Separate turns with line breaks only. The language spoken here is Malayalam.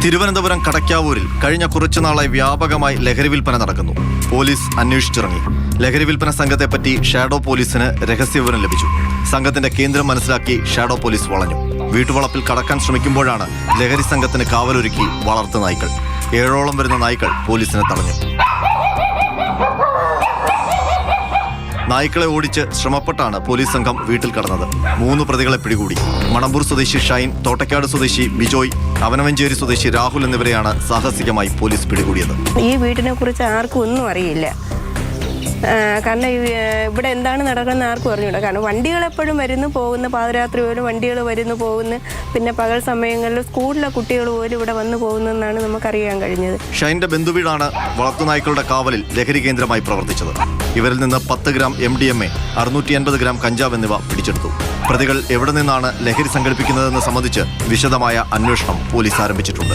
തിരുവനന്തപുരം കടക്കാവൂരിൽ കഴിഞ്ഞ കുറച്ചുനാളായി വ്യാപകമായി ലഹരി വിൽപ്പന നടക്കുന്നു. പോലീസ് അന്വേഷിച്ചിറങ്ങി. ലഹരി വിൽപ്പന സംഘത്തെപ്പറ്റി ഷാഡോ പോലീസിന് രഹസ്യവിവരം ലഭിച്ചു. സംഘത്തിന്റെ കേന്ദ്രം മനസ്സിലാക്കി ഷാഡോ പോലീസ് വളഞ്ഞു. വീട്ടുവളപ്പിൽ കടക്കാൻ ശ്രമിക്കുമ്പോഴാണ് ലഹരി സംഘത്തിന് കാവലൊരുക്കി വളർത്തു നായ്ക്കൾ. ഏഴോളം വരുന്ന നായ്ക്കൾ പോലീസിനെ തടഞ്ഞു. നായ്ക്കളെ ഓടിച്ച് ശ്രമപ്പെട്ടാണ് പോലീസ് സംഘം വീട്ടിൽ കടന്നത്. മൂന്ന് പ്രതികളെ പിടികൂടി. മണമ്പൂർ സ്വദേശി ഷൈൻ തോട്ടക്കാട് സ്വദേശി ബിജോയ് അവനവഞ്ചേരി സ്വദേശി രാഹുൽ എന്നിവരെയാണ് സാഹസികമായി പോലീസ് പിടികൂടിയത്.
ഈ വീടിനെ കുറിച്ച് ആർക്കും ഒന്നും അറിയില്ല. കാരണം ഇവിടെ എന്താണ് നടക്കുന്നത് ആർക്കും അറിഞ്ഞൂടാ കാരണം വണ്ടികൾ എപ്പോഴും വരുന്നു പോകുന്നു പാതിരാത്രി പോലും വണ്ടികൾ വരുന്നു പോകുന്നു. പിന്നെ പകൽ സമയങ്ങളിൽ സ്കൂളിലെ കുട്ടികൾ പോലും ഇവിടെ വന്നു പോകുന്നെന്നാണ് നമുക്കറിയാൻ കഴിഞ്ഞത്.
ഷൈന്റെ ബന്ധുവീടാണ് വളർത്തുനായ്ക്കളുടെ കാവലിൽ ലഹരി കേന്ദ്രമായി പ്രവർത്തിച്ചത്. ഇവരിൽ നിന്ന് പത്ത് gram M D M A അറുന്നൂറ്റി അൻപത് ഗ്രാം കഞ്ചാവ് എന്നിവ പിടിച്ചെടുത്തു. പ്രതികൾ എവിടെ നിന്നാണ് ലഹരി സംഘടിപ്പിക്കുന്നതെന്ന് സംബന്ധിച്ച് വിശദമായ അന്വേഷണം പോലീസ് ആരംഭിച്ചിട്ടുണ്ട്.